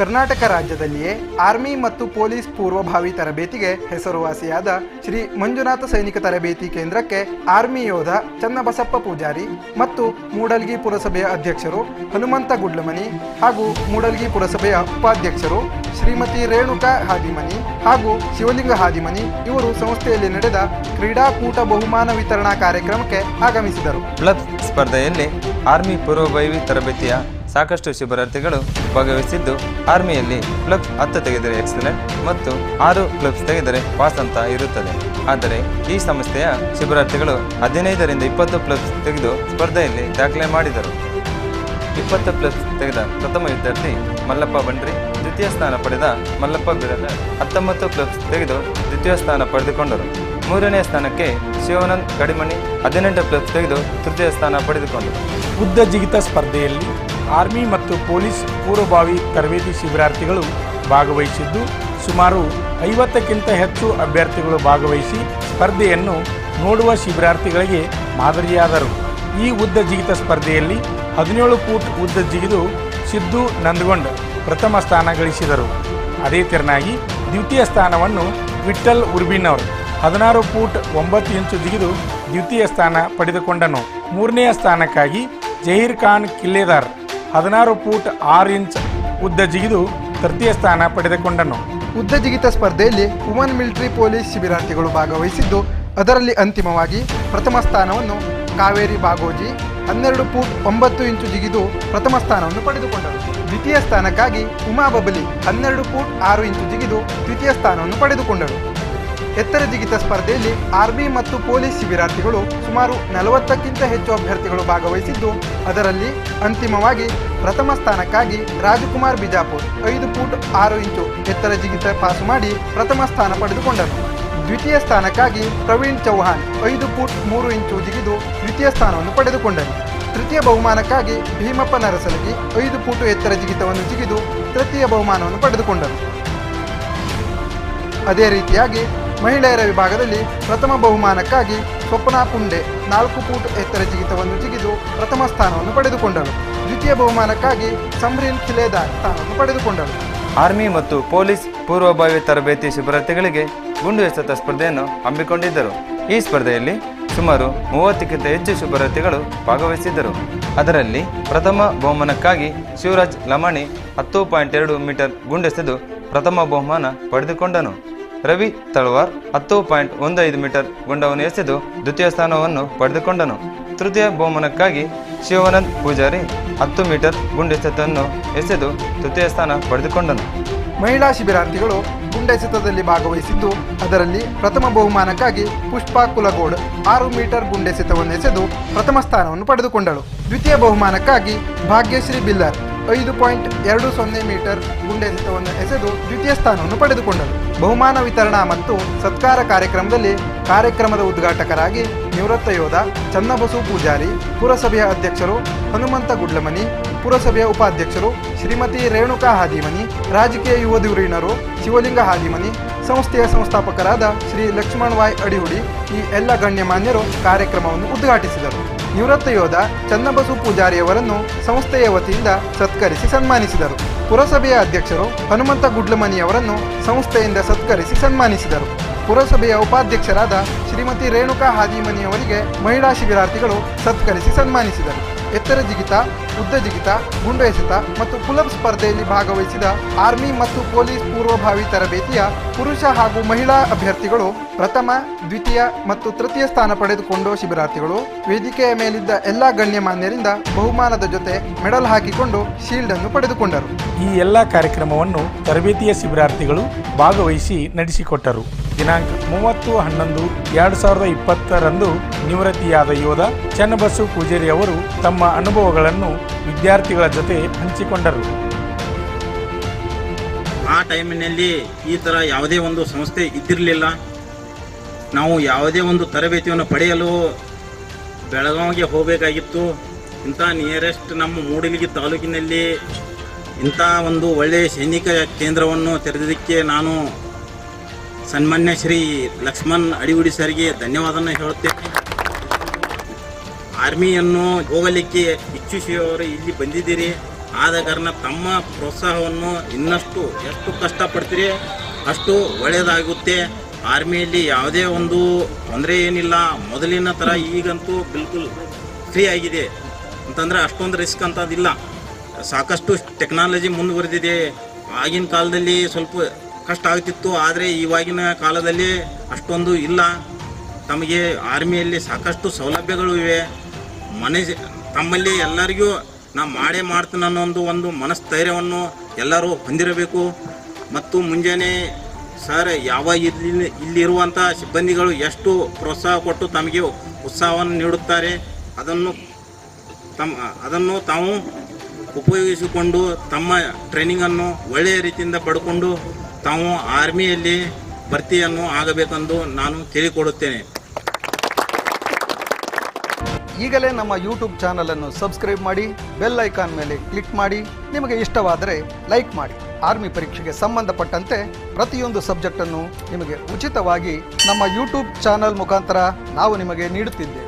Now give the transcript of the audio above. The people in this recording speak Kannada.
ಕರ್ನಾಟಕ ರಾಜ್ಯದಲ್ಲಿಯೇ ಆರ್ಮಿ ಮತ್ತು ಪೊಲೀಸ್ ಪೂರ್ವಭಾವಿ ತರಬೇತಿಗೆ ಹೆಸರುವಾಸಿಯಾದ ಶ್ರೀ ಮಂಜುನಾಥ ಸೈನಿಕ ತರಬೇತಿ ಕೇಂದ್ರಕ್ಕೆ ಆರ್ಮಿ ಯೋಧ ಚನ್ನಬಸಪ್ಪ ಪೂಜಾರಿ ಮತ್ತು ಮೂಡಲ್ಗಿ ಪುರಸಭೆಯ ಅಧ್ಯಕ್ಷರು ಹನುಮಂತ ಗುಡ್ಲಮನಿ ಹಾಗೂ ಮೂಡಲ್ಗಿ ಪುರಸಭೆಯ ಉಪಾಧ್ಯಕ್ಷರು ಶ್ರೀಮತಿ ರೇಣುಕಾ ಹಾದಿಮನಿ ಹಾಗೂ ಶಿವಲಿಂಗ ಹಾದಿಮನಿ ಇವರು ಸಂಸ್ಥೆಯಲ್ಲಿ ನಡೆದ ಕ್ರೀಡಾಕೂಟ ಬಹುಮಾನ ವಿತರಣಾ ಕಾರ್ಯಕ್ರಮಕ್ಕೆ ಆಗಮಿಸಿದರು. ಸ್ಪರ್ಧೆಯಲ್ಲಿ ಆರ್ಮಿ ಪೂರ್ವಭಾವಿ ತರಬೇತಿಯ ಸಾಕಷ್ಟು ಶಿಬಿರಾರ್ಥಿಗಳು ಭಾಗವಹಿಸಿದ್ದು ಆರ್ಮಿಯಲ್ಲಿ ಕ್ಲಬ್ ಹತ್ತು ತೆಗೆದರೆ ಎಕ್ಸಲೆಂಟ್ ಮತ್ತು ಆರು ಕ್ಲಬ್ಸ್ ತೆಗೆದರೆ ಪಾಸ್ ಅಂತ ಇರುತ್ತದೆ. ಆದರೆ ಈ ಸಂಸ್ಥೆಯ ಶಿಬಿರಾರ್ಥಿಗಳು ಹದಿನೈದರಿಂದ ಇಪ್ಪತ್ತು ಕ್ಲಬ್ಸ್ ತೆಗೆದು ಸ್ಪರ್ಧೆಯಲ್ಲಿ ದಾಖಲೆ ಮಾಡಿದರು. ಇಪ್ಪತ್ತು ಪ್ಲಸ್ ತೆಗೆದ ಪ್ರಥಮ ವಿದ್ಯಾರ್ಥಿ ಮಲ್ಲಪ್ಪ ಬಂಡ್ರಿ ದ್ವಿತೀಯ ಸ್ಥಾನ ಪಡೆದ ಮಲ್ಲಪ್ಪ ಬಿರಲ, ಹತ್ತೊಂಬತ್ತು ಪ್ಲಸ್ ತೆಗೆದು ದ್ವಿತೀಯ ಸ್ಥಾನ ಪಡೆದುಕೊಂಡರು. ಮೂರನೇ ಸ್ಥಾನಕ್ಕೆ ಶಿವಾನಂದ್ ಕಡಿಮಣಿ, ಹದಿನೆಂಟು ಪ್ಲಸ್ ತೆಗೆದು ತೃತೀಯ ಸ್ಥಾನ ಪಡೆದುಕೊಂಡರು. ಉದ್ದ ಜಿಗಿತ ಸ್ಪರ್ಧೆಯಲ್ಲಿ ಆರ್ಮಿ ಮತ್ತು ಪೊಲೀಸ್ ಪೂರ್ವಭಾವಿ ತರಬೇತಿ ಶಿಬಿರಾರ್ಥಿಗಳು ಭಾಗವಹಿಸಿದ್ದು, ಸುಮಾರು ಐವತ್ತಕ್ಕಿಂತ ಹೆಚ್ಚು ಅಭ್ಯರ್ಥಿಗಳು ಭಾಗವಹಿಸಿ ಸ್ಪರ್ಧೆಯನ್ನು ನೋಡುವ ಶಿಬಿರಾರ್ಥಿಗಳಿಗೆ ಮಾದರಿಯಾದರು. ಈ ಉದ್ದ ಜಿಗಿತ ಸ್ಪರ್ಧೆಯಲ್ಲಿ ಹದಿನೇಳು ಫೂಟ್ ಉದ್ದ ಜಿಗಿದು ಸಿದ್ದು ನಂದಗೊಂಡ್ ಪ್ರಥಮ ಸ್ಥಾನ ಗಳಿಸಿದರು. ಅದೇ ತೆರನಾಗಿ ದ್ವಿತೀಯ ಸ್ಥಾನವನ್ನು ವಿಠಲ್ ಉರ್ಬಿನವರು ಹದಿನಾರು ಫೂಟ್ ಒಂಬತ್ತು ಇಂಚು ಜಿಗಿದು ದ್ವಿತೀಯ ಸ್ಥಾನ ಪಡೆದುಕೊಂಡನು. ಮೂರನೆಯ ಸ್ಥಾನಕ್ಕಾಗಿ ಜಹೀರ್ ಖಾನ್ ಕಿಲ್ಲೆದಾರ್ ಹದಿನಾರು ಫೂಟ್ ಆರು ಇಂಚ್ ಉದ್ದ ಜಿಗಿದು ತೃತೀಯ ಸ್ಥಾನ ಪಡೆದುಕೊಂಡನು. ಉದ್ದ ಜಿಗಿತ ಸ್ಪರ್ಧೆಯಲ್ಲಿ ವುಮನ್ ಮಿಲಿಟರಿ ಪೊಲೀಸ್ ಶಿಬಿರಾರ್ಥಿಗಳು ಭಾಗವಹಿಸಿದ್ದು, ಅದರಲ್ಲಿ ಅಂತಿಮವಾಗಿ ಪ್ರಥಮ ಸ್ಥಾನವನ್ನು ಕಾವೇರಿ ಬಾಗೋಜಿ ಹನ್ನೆರಡು ಫೂಟ್ ಒಂಬತ್ತು ಇಂಚು ಜಿಗಿದು ಪ್ರಥಮ ಸ್ಥಾನವನ್ನು ಪಡೆದುಕೊಂಡರು. ದ್ವಿತೀಯ ಸ್ಥಾನಕ್ಕಾಗಿ ಉಮಾ ಬಬಲಿ ಹನ್ನೆರಡು ಫೂಟ್ ಆರು ಇಂಚು ಜಿಗಿದು ದ್ವಿತೀಯ ಸ್ಥಾನವನ್ನು ಪಡೆದುಕೊಂಡರು. ಎತ್ತರ ಜಿಗಿತ ಸ್ಪರ್ಧೆಯಲ್ಲಿ ಆರ್ಮಿ ಮತ್ತು ಪೊಲೀಸ್ ಶಿಬಿರಾರ್ಥಿಗಳು ಸುಮಾರು ನಲವತ್ತಕ್ಕಿಂತ ಹೆಚ್ಚು ಅಭ್ಯರ್ಥಿಗಳು ಭಾಗವಹಿಸಿದ್ದು, ಅದರಲ್ಲಿ ಅಂತಿಮವಾಗಿ ಪ್ರಥಮ ಸ್ಥಾನಕ್ಕಾಗಿ ರಾಜಕುಮಾರ್ ಬಿಜಾಪುರ್ ಐದು ಫೂಟ್ ಆರು ಇಂಚು ಎತ್ತರ ಜಿಗಿತ ಪಾಸು ಮಾಡಿ ಪ್ರಥಮ ಸ್ಥಾನ ಪಡೆದುಕೊಂಡರು. ದ್ವಿತೀಯ ಸ್ಥಾನಕ್ಕಾಗಿ ಪ್ರವೀಣ್ ಚೌಹಾಣ್ ಐದು ಫೂಟ್ ಮೂರು ಇಂಚು ಜಿಗಿದು ದ್ವಿತೀಯ ಸ್ಥಾನವನ್ನು ಪಡೆದುಕೊಂಡರು. ತೃತೀಯ ಬಹುಮಾನಕ್ಕಾಗಿ ಭೀಮಪ್ಪ ನರಸಲಗಿ ಐದು ಫೂಟು ಎತ್ತರ ಜಿಗಿತವನ್ನು ಜಿಗಿದು ತೃತೀಯ ಬಹುಮಾನವನ್ನು ಪಡೆದುಕೊಂಡರು. ಅದೇ ರೀತಿಯಾಗಿ ಮಹಿಳೆಯರ ವಿಭಾಗದಲ್ಲಿ ಪ್ರಥಮ ಬಹುಮಾನಕ್ಕಾಗಿ ಸ್ವಪ್ನಾ ಪುಂಡೆ ನಾಲ್ಕು ಫೂಟ್ ಎತ್ತರ ಜಿಗಿತವನ್ನು ಜಿಗಿದು ಪ್ರಥಮ ಸ್ಥಾನವನ್ನು ಪಡೆದುಕೊಂಡರು. ದ್ವಿತೀಯ ಬಹುಮಾನಕ್ಕಾಗಿ ಸಮ್ರೀನ್ ಖಿಲೇದಾರ್ ಸ್ಥಾನವನ್ನು ಪಡೆದುಕೊಂಡಳು ಆರ್ಮಿ ಮತ್ತು ಪೊಲೀಸ್ ಪೂರ್ವಭಾವಿ ತರಬೇತಿ ಶಿಬಿರಾರ್ಥಿಗಳಿಗೆ ಗುಂಡು ಎಸೆತ ಸ್ಪರ್ಧೆಯನ್ನು ಹಮ್ಮಿಕೊಂಡಿದ್ದರು. ಈ ಸ್ಪರ್ಧೆಯಲ್ಲಿ ಸುಮಾರು ಮೂವತ್ತಕ್ಕಿಂತ ಹೆಚ್ಚು ಶುಭಾರ್ಥಿಗಳು ಭಾಗವಹಿಸಿದ್ದರು. ಅದರಲ್ಲಿ ಪ್ರಥಮ ಬಹುಮಾನಕ್ಕಾಗಿ ಶಿವರಾಜ್ ಲಮಾಣಿ ಹತ್ತು ಪಾಯಿಂಟ್ ಎರಡು ಮೀಟರ್ ಗುಂಡೆಸೆದು ಪ್ರಥಮ ಬಹುಮಾನ ಪಡೆದುಕೊಂಡನು. ರವಿ ತಳವಾರ್ ಹತ್ತು ಪಾಯಿಂಟ್ ಒಂದು ಮೀಟರ್ ಗುಂಡವನ್ನು ಎಸೆದು ದ್ವಿತೀಯ ಸ್ಥಾನವನ್ನು ಪಡೆದುಕೊಂಡನು. ತೃತೀಯ ಬಹುಮಾನಕ್ಕಾಗಿ ಶಿವಾನಂದ್ ಪೂಜಾರಿ ಹತ್ತು ಮೀಟರ್ ಗುಂಡೆಸೆತವನ್ನು ಎಸೆದು ತೃತೀಯ ಸ್ಥಾನ ಪಡೆದುಕೊಂಡನು. ಮಹಿಳಾ ಶಿಬಿರಾರ್ಥಿಗಳು ಗುಂಡೆಸೆತದಲ್ಲಿ ಭಾಗವಹಿಸಿದ್ದು, ಅದರಲ್ಲಿ ಪ್ರಥಮ ಬಹುಮಾನಕ್ಕಾಗಿ ಪುಷ್ಪಾ ಕುಲಗೋಡ್ ಆರು ಮೀಟರ್ ಗುಂಡೆಸೆತವನ್ನು ಎಸೆದು ಪ್ರಥಮ ಸ್ಥಾನವನ್ನು ಪಡೆದುಕೊಂಡಳು. ದ್ವಿತೀಯ ಬಹುಮಾನಕ್ಕಾಗಿ ಭಾಗ್ಯಶ್ರೀ ಬಿಲ್ಲರ್ ಐದು ಪಾಯಿಂಟ್ ಎರಡು ಸೊನ್ನೆ ಮೀಟರ್ ಗುಂಡೆಸೆತವನ್ನು ಎಸೆದು ದ್ವಿತೀಯ ಸ್ಥಾನವನ್ನು ಪಡೆದುಕೊಂಡರು. ಬಹುಮಾನ ವಿತರಣಾ ಮತ್ತು ಸತ್ಕಾರ ಕಾರ್ಯಕ್ರಮದಲ್ಲಿ ಕಾರ್ಯಕ್ರಮದ ಉದ್ಘಾಟಕರಾಗಿ ನಿವೃತ್ತ ಯೋಧ ಚನ್ನಬಸು ಪೂಜಾರಿ, ಪುರಸಭೆಯ ಅಧ್ಯಕ್ಷರು ಹನುಮಂತ ಗುಡ್ಲಮನಿ, ಪುರಸಭೆಯ ಉಪಾಧ್ಯಕ್ಷರು ಶ್ರೀಮತಿ ರೇಣುಕಾ ಹಾದಿಮನಿ, ರಾಜಕೀಯ ಯುವ ಶಿವಲಿಂಗ ಹಾದಿಮನಿ, ಸಂಸ್ಥೆಯ ಸಂಸ್ಥಾಪಕರಾದ ಶ್ರೀ ಲಕ್ಷ್ಮಣ್ ವಾಯ್ ಅಡಿಹುಡಿ ಈ ಎಲ್ಲ ಗಣ್ಯಮಾನ್ಯರು ಕಾರ್ಯಕ್ರಮವನ್ನು ಉದ್ಘಾಟಿಸಿದರು. ನಿವೃತ್ತ ಯೋಧ ಚನ್ನಬಸು ಪೂಜಾರಿಯವರನ್ನು ಸಂಸ್ಥೆಯ ವತಿಯಿಂದ ಸತ್ಕರಿಸಿ ಸನ್ಮಾನಿಸಿದರು. ಪುರಸಭೆಯ ಅಧ್ಯಕ್ಷರು ಹನುಮಂತ ಗುಡ್ಲಮನಿಯವರನ್ನು ಸಂಸ್ಥೆಯಿಂದ ಸತ್ಕರಿಸಿ ಸನ್ಮಾನಿಸಿದರು. ಪುರಸಭೆಯ ಉಪಾಧ್ಯಕ್ಷರಾದ ಶ್ರೀಮತಿ ರೇಣುಕಾ ಹಾದಿಮನಿಯವರಿಗೆ ಮಹಿಳಾ ಶಿಬಿರಾರ್ಥಿಗಳು ಸತ್ಕರಿಸಿ ಸನ್ಮಾನಿಸಿದರು. ಎತ್ತರ ಜಿಗಿತ ಉದ್ದ ಜಿಗಿತ ಗುಂಡೆಸೆತ ಮತ್ತು ಪುಲಪ್ ಸ್ಪರ್ಧೆಯಲ್ಲಿ ಭಾಗವಹಿಸಿದ ಆರ್ಮಿ ಮತ್ತು ಪೊಲೀಸ್ ಪೂರ್ವಭಾವಿ ತರಬೇತಿಯ ಪುರುಷ ಹಾಗೂ ಮಹಿಳಾ ಅಭ್ಯರ್ಥಿಗಳು ಪ್ರಥಮ, ದ್ವಿತೀಯ ಮತ್ತು ತೃತೀಯ ಸ್ಥಾನ ಪಡೆದುಕೊಂಡು ಶಿಬಿರಾರ್ಥಿಗಳು ವೇದಿಕೆಯ ಮೇಲಿದ್ದ ಎಲ್ಲ ಗಣ್ಯಮಾನ್ಯರಿಂದ ಬಹುಮಾನದ ಜೊತೆ ಮೆಡಲ್ ಹಾಕಿಕೊಂಡು ಶೀಲ್ಡ್ ಅನ್ನು ಪಡೆದುಕೊಂಡರು. ಈ ಎಲ್ಲ ಕಾರ್ಯಕ್ರಮವನ್ನು ತರಬೇತಿಯ ಶಿಬಿರಾರ್ಥಿಗಳು ಭಾಗವಹಿಸಿ ನಡೆಸಿಕೊಟ್ಟರು. ದಿನಾಂಕ ಮೂವತ್ತು ಹನ್ನೊಂದು ಎರಡು ಸಾವಿರದ ಇಪ್ಪತ್ತರಂದು ನಿವೃತ್ತಿಯಾದ ಯೋಧ ಚನ್ನಬಸು ಪೂಜಾರಿ ಅವರು ತಮ್ಮ ಅನುಭವಗಳನ್ನು ವಿದ್ಯಾರ್ಥಿಗಳ ಜೊತೆ ಹಂಚಿಕೊಂಡರು. ಆ ಟೈಮಿನಲ್ಲಿ ಈ ಥರ ಯಾವುದೇ ಒಂದು ಸಂಸ್ಥೆ ಇದ್ದಿರಲಿಲ್ಲ. ನಾವು ಯಾವುದೇ ಒಂದು ತರಬೇತಿಯನ್ನು ಪಡೆಯಲು ಬೆಳಗಾವಿಗೆ ಹೋಗಬೇಕಾಗಿತ್ತು. ಇಂಥ ನಿಯರೆಸ್ಟ್ ನಮ್ಮ ಮೂಡಿಗಿ ತಾಲೂಕಿನಲ್ಲಿ ಇಂಥ ಒಂದು ಒಳ್ಳೆಯ ಸೈನಿಕ ಕೇಂದ್ರವನ್ನು ತೆರೆದಿದ್ದಕ್ಕೆ ನಾನು ಸನ್ಮಾನ್ಯ ಶ್ರೀ ಲಕ್ಷ್ಮಣ್ ಅಡಿಗುಡಿ ಸರ್ಗೆ ಧನ್ಯವಾದನ ಹೇಳುತ್ತೇನೆ. ಆರ್ಮಿಯನ್ನು ಹೋಗಲಿಕ್ಕೆ ಇಚ್ಛಿಸುವವರು ಇಲ್ಲಿ ಬಂದಿದ್ದೀರಿ. ಆದ ಕಾರಣ ತಮ್ಮ ಪ್ರೋತ್ಸಾಹವನ್ನು ಇನ್ನಷ್ಟು ಎಷ್ಟು ಕಷ್ಟಪಡ್ತೀರಿ ಅಷ್ಟು ಒಳ್ಳೆಯದಾಗುತ್ತೆ. ಆರ್ಮಿಯಲ್ಲಿ ಯಾವುದೇ ಒಂದು ತೊಂದರೆ ಏನಿಲ್ಲ. ಮೊದಲಿನ ಥರ ಈಗಂತೂ ಬಿಲ್ಕುಲ್ ಫ್ರೀ ಆಗಿದೆ. ಅಂತಂದರೆ ಅಷ್ಟೊಂದು ರಿಸ್ಕ್ ಅಂತದಿಲ್ಲ ಸಾಕಷ್ಟು ಟೆಕ್ನಾಲಜಿ ಮುಂದುವರೆದಿದೆ. ಆಗಿನ ಕಾಲದಲ್ಲಿ ಸ್ವಲ್ಪ ಕಷ್ಟ ಆಗ್ತಿತ್ತು, ಆದರೆ ಇವಾಗಿನ ಕಾಲದಲ್ಲಿ ಅಷ್ಟೊಂದು ಇಲ್ಲ. ತಮಗೆ ಆರ್ಮಿಯಲ್ಲಿ ಸಾಕಷ್ಟು ಸೌಲಭ್ಯಗಳು ಇವೆ. ಮನೆ ತಮ್ಮಲ್ಲಿ ಎಲ್ಲರಿಗೂ ನಾ ಮಾಡೇ ಮಾಡ್ತೀನಿ ಅನ್ನೋ ಒಂದು ಒಂದು ಮನಸ್ಥೈರ್ಯವನ್ನು ಎಲ್ಲರೂ ಹೊಂದಿರಬೇಕು. ಮತ್ತು ಮುಂಜಾನೆ, ಸರ್, ಯಾವ ಇಲ್ಲಿ, ಇಲ್ಲಿರುವಂಥ ಸಿಬ್ಬಂದಿಗಳು ಎಷ್ಟು ಪ್ರೋತ್ಸಾಹ ಕೊಟ್ಟು ತಮಗೆ ಉತ್ಸಾಹವನ್ನು ನೀಡುತ್ತಾರೆ? ಅದನ್ನು ತಮ್ಮ ಅದನ್ನು ತಾವು ಉಪಯೋಗಿಸಿಕೊಂಡು ತಮ್ಮ ಟ್ರೈನಿಂಗನ್ನು ಒಳ್ಳೆಯ ರೀತಿಯಿಂದ ಪಡ್ಕೊಂಡು ತಾವು ಆರ್ಮಿಯಲ್ಲಿ ಭರ್ತಿಯನ್ನು ಆಗಬೇಕೆಂದು ನಾನು ಕೇಳಿಕೊಡುತ್ತೇನೆ ಈಗಲೇ ನಮ್ಮ ಯೂಟ್ಯೂಬ್ ಚಾನಲನ್ನು ಸಬ್ಸ್ಕ್ರೈಬ್ ಮಾಡಿ ಬೆಲ್ ಐಕಾನ್ ಮೇಲೆ ಕ್ಲಿಕ್ ಮಾಡಿ, ನಿಮಗೆ ಇಷ್ಟವಾದರೆ ಲೈಕ್ ಮಾಡಿ. ಆರ್ಮಿ ಪರೀಕ್ಷೆಗೆ ಸಂಬಂಧಪಟ್ಟಂತೆ ಪ್ರತಿಯೊಂದು ಸಬ್ಜೆಕ್ಟನ್ನು ನಿಮಗೆ ಉಚಿತವಾಗಿ ನಮ್ಮ ಯೂಟ್ಯೂಬ್ ಚಾನಲ್ ಮುಖಾಂತರ ನಾವು ನಿಮಗೆ ನೀಡುತ್ತಿದ್ದೇವೆ.